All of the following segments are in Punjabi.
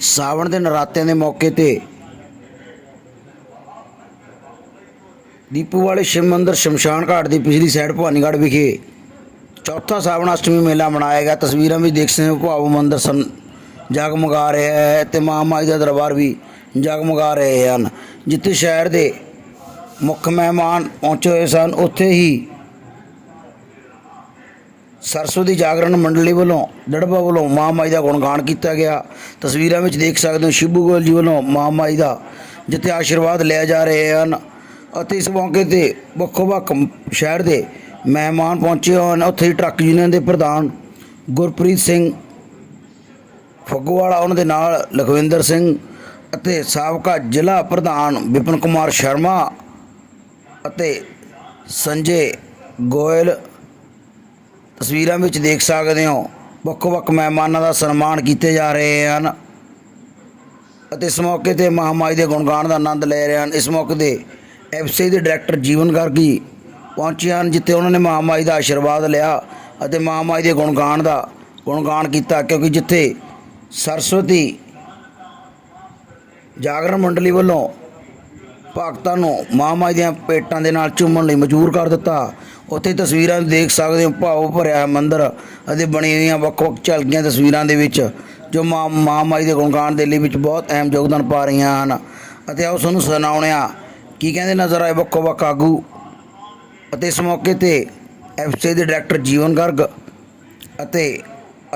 ਸਾਵਣ ਦੇ ਨਰਾਤਿਆਂ ਦੇ ਮੌਕੇ ਤੇ ਦੀਪੂ ਵਾਲੇ ਸ਼ਿਵ ਮੰਦਰ ਸ਼ਮਸ਼ਾਨ ਘਾਟ ਦੀ ਪਿਛਲੀ ਸਾਈਡ ਭਵਾਨੀਗੜ੍ਹ ਵਿਖੇ ਚੌਥਾ ਸਾਵਣ ਅਸ਼ਟਮੀ ਮੇਲਾ ਮਨਾਇਆ ਗਿਆ। ਤਸਵੀਰਾਂ ਵੀ ਦੇਖ ਸਕਦੇ ਹੋ ਭਾਵ ਮੰਦਿਰ ਸੰ ਜਗਮਗਾ ਰਿਹਾ ਹੈ ਤੇ ਮਾਂ ਮਾਈ ਦਾ ਦਰਬਾਰ ਵੀ ਜਗਮਗਾ ਰਹੇ ਹਨ। ਜਿੱਥੇ ਸ਼ਹਿਰ ਦੇ ਮੁੱਖ ਮਹਿਮਾਨ ਪਹੁੰਚੇ ਹੋਏ ਸਨ, ਉੱਥੇ ਹੀ ਸਰਸਵਤੀ ਜਾਗਰਣ ਮੰਡਲੀ ਵੱਲੋਂ, ਦੜਬਾ ਵੱਲੋਂ ਮਾਂ ਮਾਈ ਦਾ ਗੁਣਗਾਨ ਕੀਤਾ ਗਿਆ। ਤਸਵੀਰਾਂ ਵਿੱਚ ਦੇਖ ਸਕਦੇ ਹੋ ਸ਼ਿਬੂ ਗੋਲ ਜੀ ਵੱਲੋਂ ਮਾਂ ਮਾਈ ਦਾ ਜਿੱਥੇ ਆਸ਼ੀਰਵਾਦ ਲਿਆ ਜਾ ਰਹੇ ਹਨ ਅਤੇ ਇਸ ਮੌਕੇ ਤੇ ਵੱਖੋ ਵੱਖ ਸ਼ਹਿਰ ਦੇ ਮਹਿਮਾਨ ਪਹੁੰਚੇ ਹਨ। ਉੱਥੇ ਟਰੱਕ ਯੂਨੀਅਨ ਦੇ ਪ੍ਰਧਾਨ ਗੁਰਪ੍ਰੀਤ ਸਿੰਘ ਫੱਗੂਵਾਲਾ ਉਹਨਾਂ ਦੇ ਨਾਲ ਲਖਵਿੰਦਰ ਸਿੰਘ ਅਤੇ ਸਾਬਕਾ ਜ਼ਿਲ੍ਹਾ ਪ੍ਰਧਾਨ ਵਿਪਨ ਕੁਮਾਰ ਸ਼ਰਮਾ ਅਤੇ ਸੰਜੇ ਗੋਇਲ ਤਸਵੀਰਾਂ ਵਿੱਚ ਦੇਖ ਸਕਦੇ ਹੋ ਵੱਖੋ ਵੱਖ ਮਹਿਮਾਨਾਂ ਦਾ ਸਨਮਾਨ ਕੀਤੇ ਜਾ ਰਹੇ ਹਨ ਅਤੇ ਇਸ ਮੌਕੇ ਤੇ ਮਹਾਮਾਈ ਦੇ ਗੁਣਗਾਨ ਦਾ ਆਨੰਦ ਲੈ ਰਹੇ ਹਨ। ਇਸ ਮੌਕੇ ਤੇ ਐਫਸੀ ਦੇ ਡਾਇਰੈਕਟਰ ਜੀਵਨ ਗਰਗੀ ਪਹੁੰਚੇ ਹਨ, ਜਿੱਥੇ ਉਹਨਾਂ ਨੇ ਮਹਾਮਾਈ ਦਾ ਆਸ਼ੀਰਵਾਦ ਲਿਆ ਅਤੇ ਮਹਾਮਾਈ ਦੇ ਗੁਣਗਾਨ ਦਾ ਗੁਣਗਾਨ ਕੀਤਾ, ਕਿਉਂਕਿ ਜਿੱਥੇ ਸਰਸਵਤੀ ਜਾਗਰਣ ਮੰਡਲੀ ਵੱਲੋਂ ਭਗਤਾਂ ਨੂੰ ਮਹਾਮਾਈ ਦੀਆਂ ਪੇਟਾਂ ਦੇ ਨਾਲ ਚੁੰਮਣ ਲਈ ਮਜਬੂਰ ਕਰ ਦਿੱਤਾ ਉੱਥੇ ਤਸਵੀਰਾਂ ਦੇਖ ਸਕਦੇ ਹੋ, ਭਾਵ ਭਰਿਆ ਮੰਦਰ ਅਤੇ ਬਣੀ ਹੋਈਆਂ ਵੱਖ-ਵੱਖ ਝਲਕੀਆਂ ਤਸਵੀਰਾਂ ਦੇ ਵਿੱਚ, ਜੋ ਮਾਂ, ਮਹਾਮਾਈ ਦੇ ਗੁਣਗਾਨ ਦੇ ਲਈ ਵਿੱਚ ਬਹੁਤ ਅਹਿਮ ਯੋਗਦਾਨ ਪਾ ਰਹੀਆਂ ਹਨ। ਅਤੇ ਆਓ ਤੁਹਾਨੂੰ ਸੁਣਾਉਣਿਆ ਕੀ ਕਹਿੰਦੇ ਨਜ਼ਰ ਆਏ ਵੱਖੋ ਵੱਖ ਆਗੂ? ਅਤੇ ਇਸ ਮੌਕੇ ਤੇ ਐਫਸੀ ਦੇ ਡਾਇਰੈਕਟਰ ਜੀਵਨ ਗਰਗ ਅਤੇ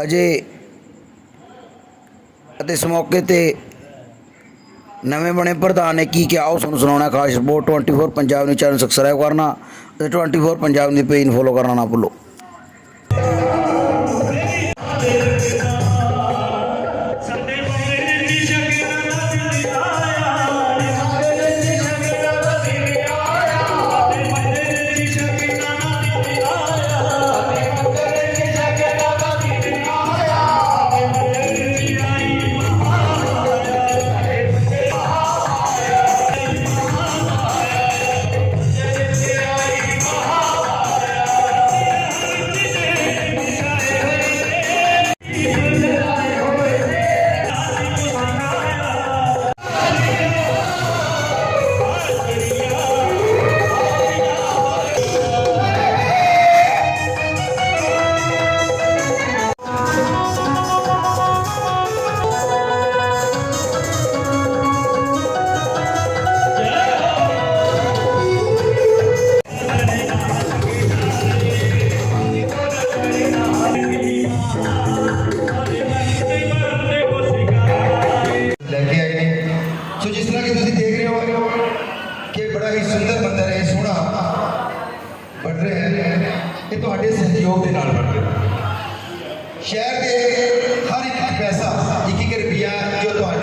ਅਜੇ, ਅਤੇ ਇਸ ਮੌਕੇ ਤੇ ਨਵੇਂ ਬਣੇ ਪ੍ਰਧਾਨ ਨੇ ਕੀ ਕਿਹਾ ਉਹ ਤੁਹਾਨੂੰ ਸੁਣਾਉਣਾ ਖਾਸ ਰਿਪੋਰਟ 24 ਪੰਜਾਬ ਨੂੰ ਚੈਨਲ ਸਬਸਕ੍ਰਾਈਬ ਕਰਨਾ। ਅਤੇ 24 ਪੰਜਾਬ ਦੀ ਪੇਜ ਨੂੰ ਫੋਲੋ ਕਰਨਾ ਨਾ ਭੁੱਲੋ ਬਣ ਰਿਹਾ ਹੈ ਇਹ ਤੁਹਾਡੇ ਸਹਿਯੋਗ ਦੇ ਨਾਲ ਬਣ ਰਿਹਾ ਸ਼ਹਿਰ ਦੇ ਹਰ ਇੱਕ ਪੈਸਾ ਇੱਕ ਇੱਕ ਰੁਪਿਆ ਜੋ ਤੁਹਾਡੇ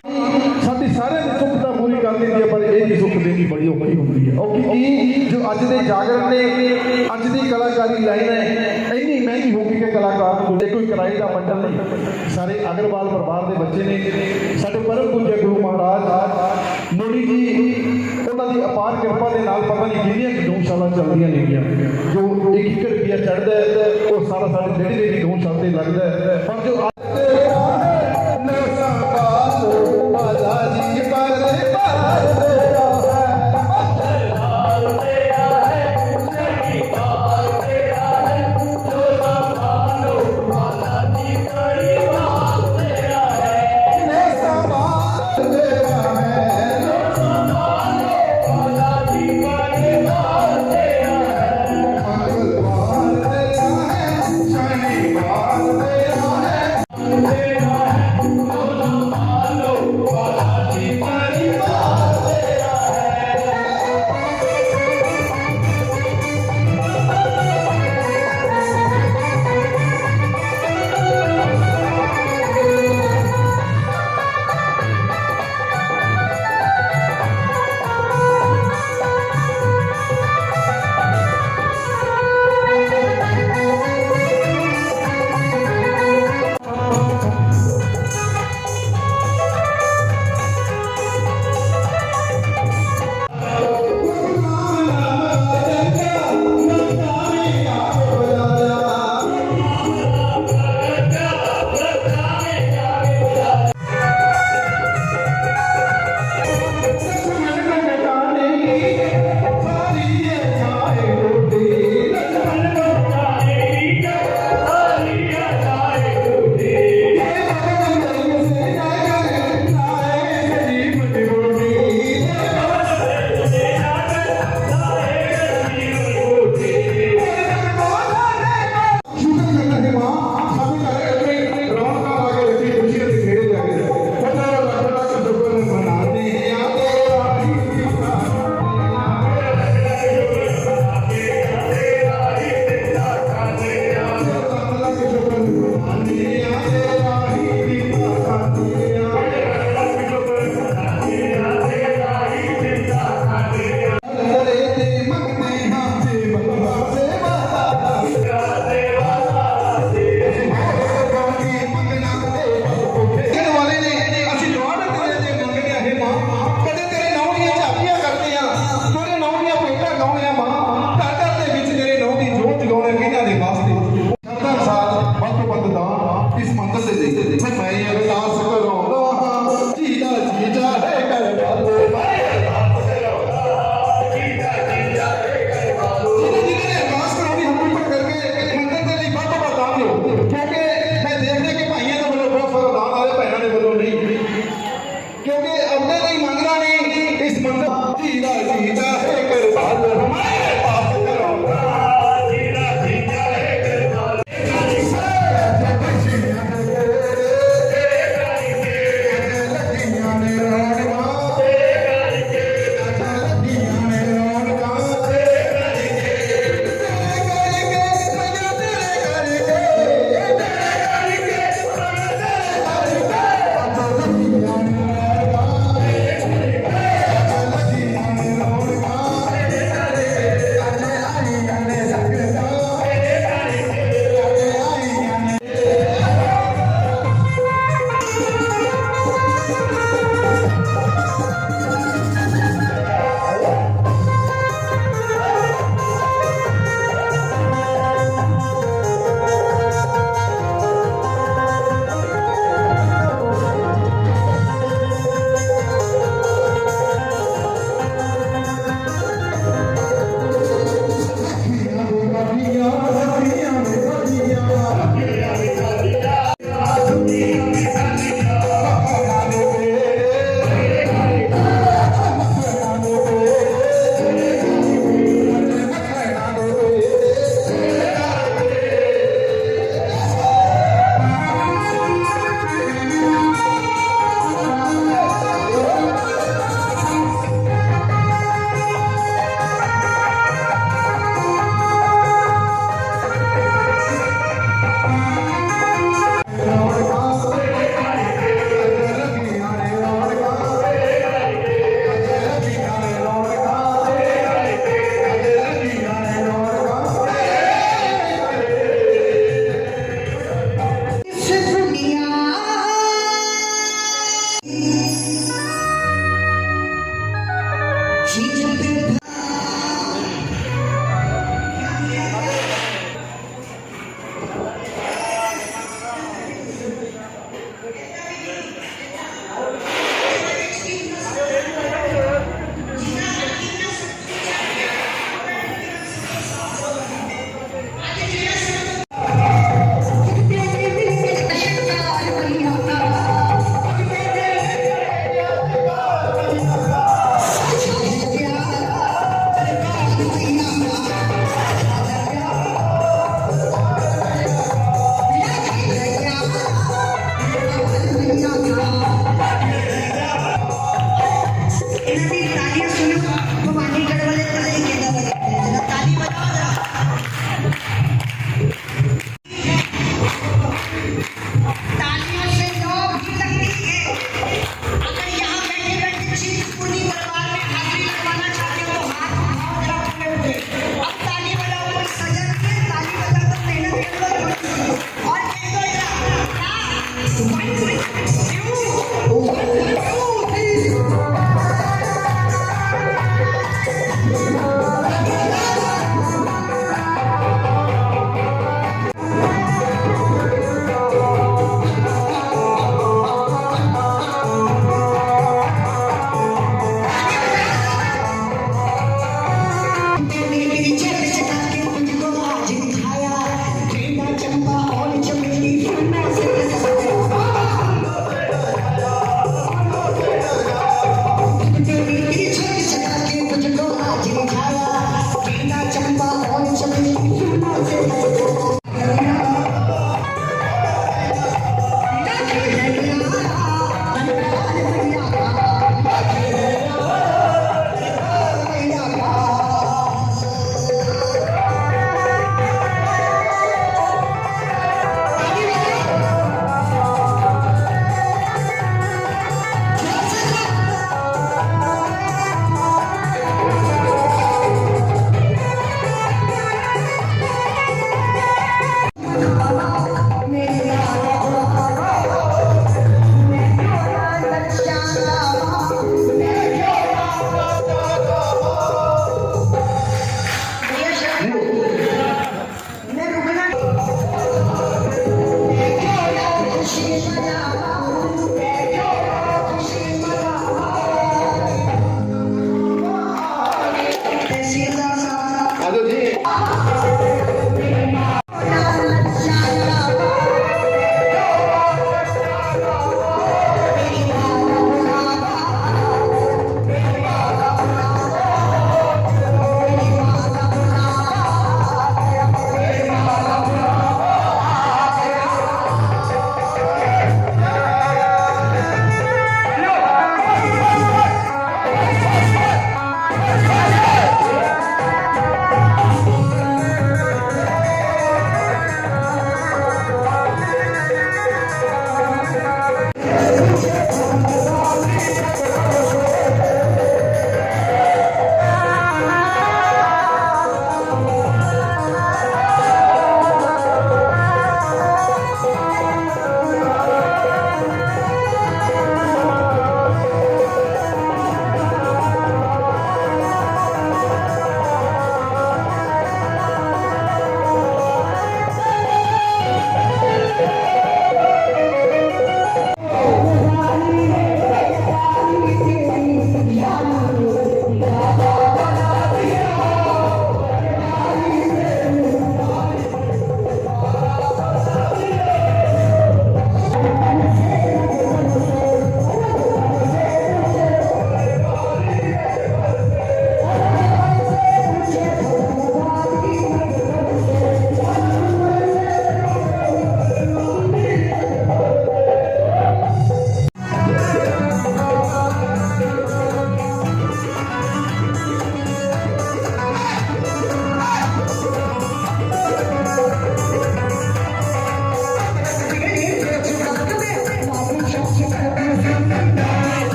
ਸਾਡੀ ਸਾਰਿਆਂ ਦੀ ਸੁੱਖ ਤਾਂ ਪੂਰੀ ਕਰ ਦਿੰਦੀ ਹੈ ਪਰ ਇਹ ਦੀ ਸੁੱਖ ਦੇਣੀ ਬੜੀ ਔਖੀ ਹੁੰਦੀ ਹੈ ਔਖੀ ਕੀ ਜੋ ਅੱਜ ਦੇ ਜਾਗਰਣ ਨੇ ਅੱਜ ਦੀ ਕਲਾਕਾਰੀ ਲਾਈਨ ਹੈ ਇੰਨੀ ਮਹਿੰਗੀ ਹੋ ਗਈ ਕਿ ਕਲਾਕਾਰ ਨੂੰ ਜੇ ਕੋਈ ਕਿਰਾਏ ਦਾ ਮੰਡਲ ਨਹੀਂ ਸਾਰੇ ਅਗਰਵਾਲ ਪਰਿਵਾਰ ਦੇ ਬੱਚੇ ਨੇ ਸਾਡੇ ਪਰਮ ਪੂਜਯ ਗੁਰੂ ਮਹਾਰਾਜ ਮੋੜੀ ਜੀ ਉਹਨਾਂ ਦੀ ਅਪਾਰ ਕਿਰਪਾ ਦੇ ਨਾਲ ਪਤਾ ਨਹੀਂ ਕਿੰਨੀਆਂ ਕੁ ਗਊਸ਼ਾਲਾ ਚੱਲਦੀਆਂ ਨੇਗੀਆਂ। ਜੋ ਇੱਕ ਇੱਕ ਰੁਪਿਆ ਚੜਦਾ ਹੈ ਉਹ ਸਾਰਾ ਸਾਡੇ ਜਿਹੜੀ ਜਿਹੜੀ ਗਊਸ਼ਾਲਾ ਤੇ ਲੱਗਦਾ ਹੈ। ਪਰ ਜੋ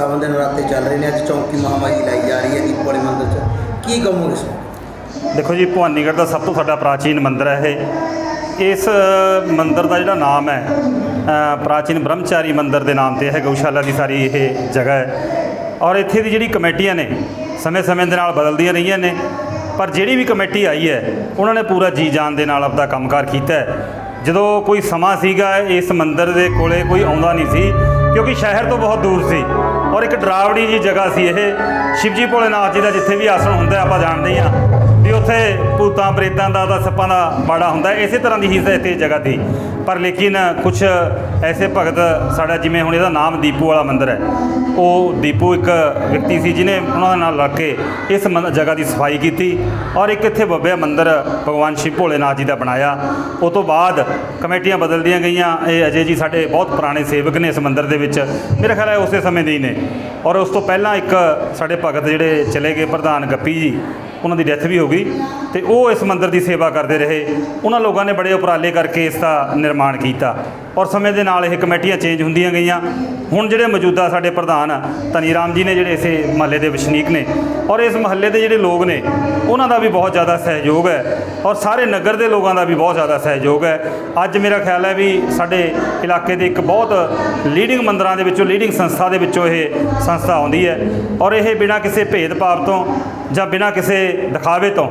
ਸਾਵਨ ਦੇ ਨਰਾਤੇ ਚੱਲ ਰਹੇ ਨੇ, ਅੱਜ ਚੌਂਕੀ ਮਹਾਮਾਈ ਲਾਈ ਜਾ ਰਹੀ ਹੈ ਦੀਪ ਵਾਲੇ ਮੰਦਿਰ 'ਚ। ਕੀ ਕਹੋਗੇ ਇਸ ਦੇਖੋ ਜੀ, ਭਵਾਨੀਗੜ੍ਹ ਦਾ ਸਭ ਤੋਂ ਸਾਡਾ ਪ੍ਰਾਚੀਨ ਮੰਦਿਰ ਹੈ ਇਹ। ਇਸ ਮੰਦਿਰ ਦਾ ਜਿਹੜਾ ਨਾਮ ਹੈ ਪ੍ਰਾਚੀਨ ਬ੍ਰਹਮਚਾਰੀ ਮੰਦਿਰ ਦੇ ਨਾਮ ਤੇ ਹੈ ਗਊਸ਼ਾਲਾ ਦੀ ਸਾਰੀ ਇਹ ਜਗ੍ਹਾ ਹੈ। ਔਰ ਇੱਥੇ ਦੀ ਜਿਹੜੀ ਕਮੇਟੀਆਂ ਨੇ ਸਮੇਂ-ਸਮੇਂ ਦੇ ਨਾਲ ਬਦਲਦੀਆਂ ਰਹੀਆਂ ਨੇ। ਪਰ ਜਿਹੜੀ ਵੀ ਕਮੇਟੀ ਆਈ ਹੈ, ਉਹਨਾਂ ਨੇ ਪੂਰਾ ਜੀ ਜਾਨ ਦੇ ਨਾਲ ਆਪਦਾ ਕੰਮਕਾਰ ਕੀਤਾ ਜਦੋਂ ਕੋਈ ਸਮਾਂ ਸੀਗਾ, ਇਸ ਮੰਦਿਰ ਦੇ ਕੋਲੇ ਕੋਈ ਆਉਂਦਾ ਨਹੀਂ ਸੀ ਕਿਉਂਕਿ ਸ਼ਹਿਰ ਤੋਂ ਬਹੁਤ ਦੂਰ ਸੀ ਔਰ ਇੱਕ ਡਰਾਵੜੀ ਜੀ ਜਗ੍ਹਾ ਸੀ ਇਹ। ਸ਼ਿਵਜੀ ਭੋਲੇਨਾਥ ਜੀ ਦਾ ਜਿੱਥੇ ਵੀ ਆਸਣ ਹੁੰਦਾ ਆਪਾਂ ਜਾਣਦੇ ਹਾਂ। ਵੀ ਉੱਥੇ ਭੂਤਾਂ, ਪ੍ਰੇਤਾਂ ਦਾ ਤਾਂ ਸੱਪਾਂ ਦਾ ਬਾੜਾ ਹੁੰਦਾ। ਇਸੇ ਤਰ੍ਹਾਂ ਦੀ ਹੀ ਇੱਥੇ ਜਗ੍ਹਾ 'ਤੇ। ਪਰ ਲੇਕਿਨ ਕੁਝ ਐਸੇ ਭਗਤ ਸਾਡਾ ਜਿਵੇਂ ਹੁਣ ਇਹਦਾ ਨਾਮ ਦੀਪੂ ਵਾਲਾ ਮੰਦਿਰ ਹੈ। ਉਹ ਦੀਪੂ ਇੱਕ ਵਿਅਕਤੀ ਸੀ ਜਿਨੇ ਉਹਨਾਂ ਨਾਲ ਲੱਗ ਕੇ ਇਸ ਮੰਦ- ਜਗ੍ਹਾ ਦੀ ਸਫ਼ਾਈ ਕੀਤੀ ਔਰ ਇੱਕ ਇੱਥੇ ਬੱਬਿਆ ਮੰਦਿਰ ਭਗਵਾਨ ਸ਼ਿਵ ਭੋਲੇਨਾਥ ਜੀ ਦਾ ਬਣਾਇਆ। ਉਹ ਤੋਂ ਬਾਅਦ ਕਮੇਟੀਆਂ ਬਦਲਦੀਆਂ ਗਈਆਂ। ਇਹ ਅਜੇ ਜੀ ਸਾਡੇ ਬਹੁਤ ਪੁਰਾਣੇ ਸੇਵਕ ਨੇ ਇਸ ਮੰਦਿਰ ਦੇ ਵਿੱਚ। ਮੇਰੇ ਖਿਆਲ ਹੈ ਉਸੇ ਸਮੇਂ ਦੇ ਹੀ ਨੇ। ਔਰ ਉਸ ਤੋਂ ਪਹਿਲਾਂ ਇੱਕ ਸਾਡੇ ਭਗਤ ਜਿਹੜੇ ਚਲੇ ਗਏ ਪ੍ਰਧਾਨ ਗੱਪੀ ਜੀ ਉਹਨਾਂ ਦੀ ਡੈਥ ਵੀ ਹੋ ਗਈ ਤੇ ਉਹ ਇਸ ਮੰਦਿਰ ਦੀ ਸੇਵਾ ਕਰਦੇ ਰਹੇ। ਉਹਨਾਂ ਲੋਕਾਂ ਨੇ ਬੜੇ ਉਪਰਾਲੇ ਕਰਕੇ ਇਸ ਦਾ ਨਿਰਮਾਣ ਕੀਤਾ ਔਰ ਸਮੇਂ ਦੇ ਨਾਲ ਇਹ ਕਮੇਟੀਆਂ ਚੇਂਜ ਹੁੰਦੀਆਂ ਗਈਆਂ। ਹੁਣ ਜਿਹੜੇ ਮੌਜੂਦਾ ਸਾਡੇ ਪ੍ਰਧਾਨ ਧਨੀ ਰਾਮ ਜੀ ਨੇ ਜਿਹੜੇ ਇਸੇ ਮਹੱਲੇ ਦੇ ਵਸਨੀਕ ਨੇ ਔਰ ਇਸ ਮਹੱਲੇ ਦੇ ਜਿਹੜੇ ਲੋਕ ਨੇ ਉਹਨਾਂ ਦਾ ਵੀ ਬਹੁਤ ਜ਼ਿਆਦਾ ਸਹਿਯੋਗ ਹੈ ਔਰ ਸਾਰੇ ਨਗਰ ਦੇ ਲੋਕਾਂ ਦਾ ਵੀ ਬਹੁਤ ਜ਼ਿਆਦਾ ਸਹਿਯੋਗ ਹੈ। ਅੱਜ ਮੇਰਾ ਖਿਆਲ ਹੈ ਵੀ ਸਾਡੇ ਇਲਾਕੇ ਦੇ ਇੱਕ ਬਹੁਤ ਲੀਡਿੰਗ ਮੰਦਰਾਂ ਦੇ ਵਿੱਚੋਂ ਲੀਡਿੰਗ ਸੰਸਥਾ ਦੇ ਵਿੱਚੋਂ ਇਹ ਸੰਸਥਾ ਆਉਂਦੀ ਹੈ ਔਰ ਇਹ ਬਿਨਾਂ ਕਿਸੇ ਭੇਦਭਾਵ ਤੋਂ ਜਾਂ ਬਿਨਾਂ ਕਿਸੇ ਦਿਖਾਵੇ ਤੋਂ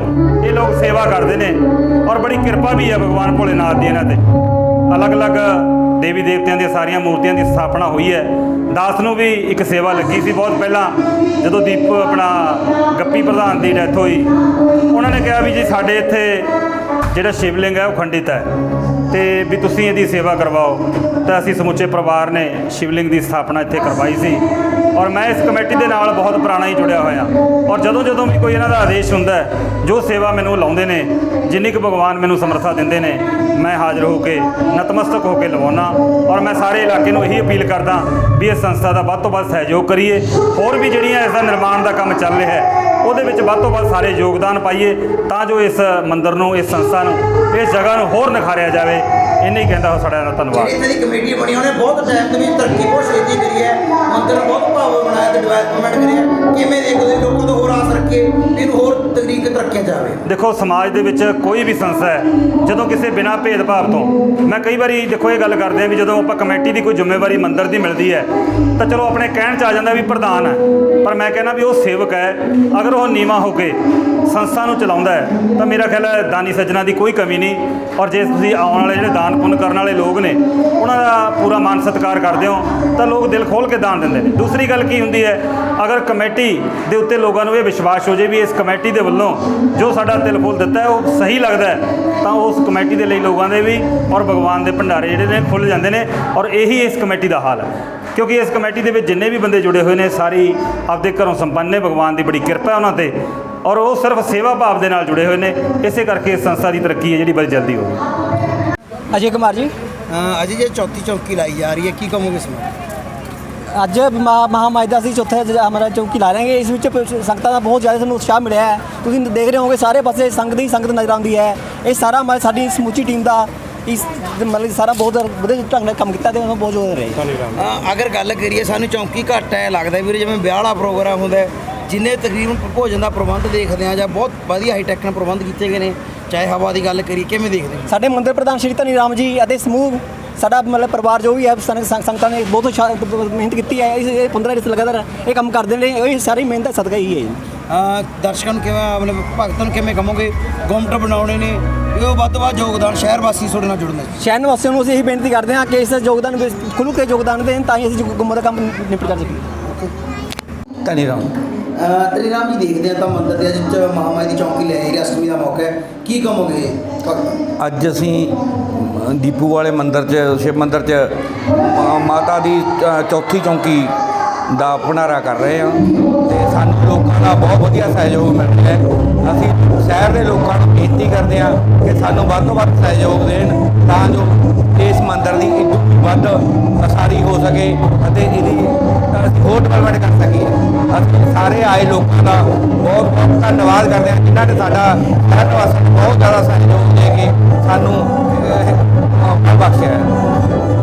ਇਹ ਲੋਕ ਸੇਵਾ ਕਰਦੇ ਨੇ ਔਰ ਬੜੀ ਕਿਰਪਾ ਵੀ ਹੈ ਭਗਵਾਨ ਭੋਲੇਨਾਥ ਦੀ ਇਹਨਾਂ ਤੇ। ਅਲੱਗ-ਅਲੱਗ ਦੇਵੀ ਦੇਵਤਿਆਂ ਦੀਆਂ ਸਾਰੀਆਂ ਮੂਰਤੀਆਂ ਦੀ ਸਥਾਪਨਾ ਹੋਈ ਹੈ। ਦਾਸ ਨੂੰ ਵੀ ਇੱਕ ਸੇਵਾ ਲੱਗੀ ਸੀ ਬਹੁਤ ਪਹਿਲਾਂ, ਜਦੋਂ ਦੀਪ ਆਪਣਾ ਗੱਪੀ ਪ੍ਰਧਾਨ ਦੀ ਡੈਥ ਹੋਈ। ਉਹਨਾਂ ਨੇ ਕਿਹਾ ਵੀ ਜੀ ਸਾਡੇ ਇੱਥੇ ਜਿਹੜਾ ਸ਼ਿਵਲਿੰਗ ਹੈ ਉਹ ਖੰਡਿਤ ਹੈ ਤੇ ਵੀ ਤੁਸੀਂ ਇਹਦੀ ਸੇਵਾ ਕਰਵਾਓ। ਤਾਂ ਅਸੀਂ ਸਮੁੱਚੇ ਪਰਿਵਾਰ ਨੇ ਸ਼ਿਵਲਿੰਗ ਦੀ ਸਥਾਪਨਾ ਇੱਥੇ ਕਰਵਾਈ ਸੀ। ਔਰ ਮੈਂ ਇਸ ਕਮੇਟੀ ਦੇ ਨਾਲ ਬਹੁਤ ਪੁਰਾਣਾ ਹੀ ਜੁੜਿਆ ਹੋਇਆ। ਔਰ ਜਦੋਂ ਜਦੋਂ ਵੀ ਕੋਈ ਇਹਨਾਂ ਦਾ ਆਦੇਸ਼ ਹੁੰਦਾ ਜੋ ਸੇਵਾ ਮੈਨੂੰ ਲਾਉਂਦੇ ਨੇ, ਜਿੰਨੀ ਕੁ ਭਗਵਾਨ ਮੈਨੂੰ ਸਮਰੱਥਾ ਦਿੰਦੇ ਨੇ ਮੈਂ ਹਾਜ਼ਰ ਹੋ ਕੇ ਨਤਮਸਤਕ ਹੋ ਕੇ ਲਵਾਉਣਾ ਔਰ ਮੈਂ ਸਾਰੇ ਇਲਾਕੇ ਨੂੰ ਇਹੀ ਅਪੀਲ ਕਰਦਾ ਵੀ ਇਸ ਸੰਸਥਾ ਦਾ ਵੱਧ ਤੋਂ ਵੱਧ ਸਹਿਯੋਗ ਕਰੀਏ। ਹੋਰ ਵੀ ਜਿਹੜੀਆਂ ਇਸ ਦਾ ਨਿਰਮਾਣ ਦਾ ਕੰਮ ਚੱਲ ਰਿਹਾ ਹੈ ਉਹਦੇ ਵਿੱਚ ਵੱਧ ਤੋਂ ਵੱਧ ਸਾਰੇ ਯੋਗਦਾਨ ਪਾਈਏ ਤਾਂ ਜੋ ਇਸ ਮੰਦਿਰ ਨੂੰ ਇਸ ਸੰਸਥਾ ਨੂੰ ਇਸ ਜਗ੍ਹਾ ਨੂੰ ਹੋਰ ਨਿਖਾਰਿਆ ਜਾਵੇ। ਇੰਨੇ ਹੀ ਕਹਿੰਦਾ ਸਾਡਾ ਧੰਨਵਾਦ। ਜਿਹੜੀ ਇਹਨਾਂ ਦੀ ਕਮੇਟੀ ਬਣੀ ਉਹਨੇ ਬਹੁਤ ਟਾਈਮ ਤੋਂ ਵੀ ਤਰੱਕੀ ਬਹੁਤ ਛੇਤੀ ਕਰੀ ਹੈ। ਮੰਦਿਰ ਬਹੁਤ ਭਾਵ ਬਣਾਇਆ ਤੇ ਡਿਵੈਲਪਮੈਂਟ ਕਰੀ ਹੈ। ਕਿਵੇਂ ਦੇਖਦੇ ਹੋ ਲੋਕਾਂ ਤੋਂ ਹੋਰ ਆਸ ਰੱਖੇ ਵੀ ਇਹਨੂੰ ਹੋਰ ਤਕਰੀਕ ਤਰੱਕੀਆਂ ਜਾਵੇ ਦੇਖੋ ਸਮਾਜ ਦੇ ਵਿੱਚ ਕੋਈ ਵੀ ਸੰਸਥਾ ਹੈ ਜਦੋਂ ਕਿਸੇ ਬਿਨਾਂ ਭੇਦਭਾਵ ਤੋਂ ਮੈਂ ਕਈ ਵਾਰੀ ਦੇਖੋ ਇਹ ਗੱਲ ਕਰਦੇ ਆ ਵੀ ਜਦੋਂ ਆਪਾਂ ਕਮੇਟੀ ਦੀ ਕੋਈ ਜ਼ਿੰਮੇਵਾਰੀ ਮੰਦਿਰ ਦੀ ਮਿਲਦੀ ਹੈ ਤਾਂ ਚਲੋ ਆਪਣੇ ਕਹਿਣ ਚ ਆ ਜਾਂਦਾ ਵੀ ਪ੍ਰਧਾਨ ਹੈ। ਪਰ ਮੈਂ ਕਹਿੰਦਾ ਵੀ ਉਹ ਸੇਵਕ ਹੈ। ਅਗਰ ਉਹ ਨੀਵਾ ਹੋ ਕੇ ਸੰਸਥਾ ਨੂੰ ਚਲਾਉਂਦਾ ਹੈ, ਤਾਂ ਮੇਰਾ ਖਿਆਲ ਹੈ ਦਾਨੀ ਸੱਜਣਾ ਦੀ ਕੋਈ ਕਮੀ ਨਹੀਂ। ਔਰ ਜੇ ਤੁਸੀਂ ਆਉਣ ਵਾਲੇ ਜਿਹੜੇ ਦਾਨ ਪੁੰਨ ਕਰਨ ਵਾਲੇ ਲੋਕ ਨੇ, ਉਹਨਾਂ ਦਾ ਪੂਰਾ ਮਾਨ ਸਤਿਕਾਰ ਕਰਦੇ ਹੋ, ਤਾਂ ਲੋਕ ਦਿਲ ਖੋਲ ਕੇ ਦਾਨ ਦਿੰਦੇ ਨੇ। ਦੂਸਰੀ ਗੱਲ ਕੀ ਹੁੰਦੀ ਹੈ, ਅਗਰ ਕਮੇਟੀ ਦੇ ਉੱਤੇ ਲੋਕਾਂ ਨੂੰ ਇਹ ਵਿਸ਼ਵਾਸ ਹੋ ਜੇ ਵੀ ਇਸ ਕਮੇਟੀ ਦੇ ਵੱਲੋਂ ਜੋ ਸਾਡਾ ਦਿਲ ਫੁੱਲ ਦਿੱਤਾ ਹੈ, ਉਹ ਸਹੀ ਲੱਗਦਾ ਹੈ, ਤਾਂ ਉਸ ਕਮੇਟੀ ਦੇ ਲਈ ਲੋਕਾਂ ਦੇ ਵੀ ਔਰ ਭਗਵਾਨ ਦੇ ਭੰਡਾਰੇ ਜਿਹੜੇ ਨੇ ਖੁੱਲ ਜਾਂਦੇ ਨੇ। ਔਰ ਇਹੀ ਇਸ ਕਮੇਟੀ ਦਾ ਹਾਲ ਹੈ। ਕਿਉਂਕਿ ਇਸ ਕਮੇਟੀ ਦੇ ਵਿੱਚ ਜਿੰਨੇ ਵੀ ਬੰਦੇ ਜੁੜੇ ਹੋਏ ਨੇ ਸਾਰੀ ਆਪਦੇ ਘਰੋਂ ਸੰਪੰਨ ਨੇ ਭਗਵਾਨ ਦੀ ਬੜੀ ਕਿਰਪਾ ਉਹਨਾਂ ਤੇ। ਔਰ ਉਹ ਸਿਰਫ ਸੇਵਾ ਭਾਵ ਦੇ ਨਾਲ ਜੁੜੇ ਹੋਏ ਨੇ। ਇਸੇ ਕਰਕੇ ਇਸ ਸੰਸਥਾ ਦੀ ਤਰੱਕੀ ਹੈ ਜਿਹੜੀ ਬੜੀ ਜਲਦੀ ਹੋਵੇ ਅਜੇ ਕੁਮਾਰ ਜੀ? ਅੱਜ ਜੇ ਚੌਥੀ ਚੌਕੀ ਲਾਈ ਜਾ ਰਹੀ ਹੈ ਕੀ ਕਹੋਗੇ ਇਸ ਅੱਜ ਮਹਾ- ਮਹਾਮਾਈ ਦਾ ਅਸੀਂ ਚੌਥਾ ਹਮਾਰਾ ਚੌਕੀ ਲਾ ਰਹੇ ਹਾਂ। ਇਸ ਵਿੱਚ ਸੰਗਤਾਂ ਦਾ ਬਹੁਤ ਜ਼ਿਆਦਾ ਸਾਨੂੰ ਉਤਸ਼ਾਹ ਮਿਲਿਆ ਹੈ। ਤੁਸੀਂ ਦੇਖ ਰਹੇ ਹੋਗੇ ਸਾਰੇ ਪਾਸੇ ਸੰਗਤ ਦੀ ਸੰਗਤ ਨਜ਼ਰ ਆਉਂਦੀ ਹੈ। ਇਹ ਸਾਰਾ ਸਾਡੀ ਸਮੁੱਚੀ ਟੀਮ ਦਾ ਇਸ ਮਤਲਬ ਸਾਰਾ ਬਹੁਤ ਵਧੀਆ ਢੰਗ ਨਾਲ ਕੰਮ ਕੀਤਾ ਤੇ ਉਹਨਾਂ ਬਹੁਤ ਜ਼ਿਆਦਾ ਰਹੇ। ਅ, ਅਗਰ ਗੱਲ ਕਰੀਏ ਸਾਨੂੰ ਚੌਂਕੀ ਘੱਟ ਹੈ ਲੱਗਦਾ ਵੀਰੇ ਜਿਵੇਂ ਵਿਆਹ ਵਾਲਾ ਪ੍ਰੋਗਰਾਮ ਹੁੰਦਾ ਹੈ, ਜਿੰਨੇ ਤਕਰੀਬਨ ਭੋਜਨ ਦਾ ਪ੍ਰਬੰਧ ਦੇਖਦੇ ਆ ਜਾਂ ਬਹੁਤ ਵਧੀਆ ਹਾਈਟੈਕ ਨਾਲ ਪ੍ਰਬੰਧ ਕੀਤੇ ਗਏ ਨੇ ਚਾਹੇ ਹਵਾ ਦੀ ਗੱਲ ਕਰੀਏ ਕਿਵੇਂ ਦੇਖਦੇ ਹੋ? ਸਾਡੇ ਮੰਦਿਰ ਪ੍ਰਧਾਨ ਸ਼੍ਰੀ ਧਨੀ ਰਾਮ ਜੀ ਅਤੇ ਸਮੂਹ ਸਾਡਾ ਮਤਲਬ ਪਰਿਵਾਰ ਜੋ ਵੀ ਹੈ ਸੰਗ- ਸੰਗ- ਸੰਗਤਾਂ ਨੇ ਬਹੁਤ ਉਤਸ਼ਾਹ- ਮਿਹਨਤ ਕੀਤੀ ਹੈ ਇਸ ਇਹ 15 ਦਿਨ ਲਗਾਤਾਰ ਇਹ ਕੰਮ ਕਰਦੇ ਨੇ ਇਹ ਸਾਰੀ ਮਿਹਨਤ ਦਾ ਸਦਕਾ ਹੀ ਹੈ। ਜੀ ਦਰਸ਼ਕਾਂ ਨੂੰ ਕਿਵੇਂ ਮਤਲਬ ਭਗਤਾਂ ਨੂੰ ਕਿਵੇਂ ਕਹੋਗੇ? ਗੁੰਮਟ ਬਣਾਉਣੇ ਨੇ ਵੀ ਉਹ ਵੱਧ ਤੋਂ ਵੱਧ ਯੋਗਦਾਨ ਸ਼ਹਿਰ ਵਾਸੀ ਤੁਹਾਡੇ ਨਾਲ ਜੁੜਨ ਸ਼ਹਿਰ ਨਿਵਾਸੀਆਂ ਨੂੰ ਅਸੀਂ ਇਹੀ ਬੇਨਤੀ ਕਰਦੇ ਹਾਂ ਕਿ ਇਸ ਯੋਗਦਾਨ ਵਿੱਚ ਖੁੱਲ੍ਹ ਕੇ ਯੋਗਦਾਨ ਦੇਣ ਤਾਂ ਹੀ ਅਸੀਂ ਗੁੰਮ ਦਾ ਕੰਮ ਨਿਪਟ ਕਰ ਸਕੀਏ। ਧਨੀ ਰਾਮ ਤੇਰੀ ਰਾਮ ਜੀ ਦੇਖਦੇ ਆ ਤਾਂ ਮੰਦਰ ਦੇ ਅੱਜ ਮਹਾਮਾਈ ਦੀ ਚੌਂਕੀ ਲੈ ਰਹੀ ਅਸ਼ਟਮੀ ਦਾ ਮੌਕਾ ਹੈ। ਕੀ ਕਹੋਗੇ ਅੱਜ ਅਸੀਂ ਦੀਪੂ ਵਾਲੇ ਮੰਦਿਰ 'ਚ ਸ਼ਿਵ ਮੰਦਿਰ 'ਚ ਮਾਤਾ ਦੀ ਚੌਥੀ ਚੌਂਕੀ ਦਾ ਭੰਡਾਰਾ ਕਰ ਰਹੇ ਹਾਂ ਤੇ ਸਾਨੂੰ ਲੋਕਾਂ ਦਾ ਬਹੁਤ ਵਧੀਆ ਸਹਿਯੋਗ ਮਿਲ ਰਿਹਾ ਹੈ। ਅਸੀਂ ਸ਼ਹਿਰ ਦੇ ਲੋਕਾਂ ਨੂੰ ਬੇਨਤੀ ਕਰਦੇ ਹਾਂ ਕਿ ਸਾਨੂੰ ਵੱਧ ਤੋਂ ਵੱਧ ਸਹਿਯੋਗ ਦੇਣ ਤਾਂ ਜੋ ਇਸ ਮੰਦਰ ਦੀ ਇਦੋਂ ਵੱਧ ਉਸਾਰੀ ਹੋ ਸਕੇ ਅਤੇ ਇਹਦੀ ਅਸੀਂ ਹੋਰ ਡਿਵੈਲਪਮੈਂਟ ਕਰ ਸਕੀਏ। ਅਸੀਂ ਸਾਰੇ ਆਏ ਲੋਕਾਂ ਦਾ ਬਹੁਤ ਬਹੁਤ ਧੰਨਵਾਦ ਕਰਦੇ ਹਾਂ ਜਿਨ੍ਹਾਂ ਨੇ ਸਾਡਾ ਸ਼ਹਿਰ ਵਾਸਤੇ ਬਹੁਤ ਜ਼ਿਆਦਾ ਸਹਿਯੋਗ ਦੇ ਕੇ ਸਾਨੂੰ ਮੌਕਾ ਬਖਸ਼ਿਆ ਹੈ।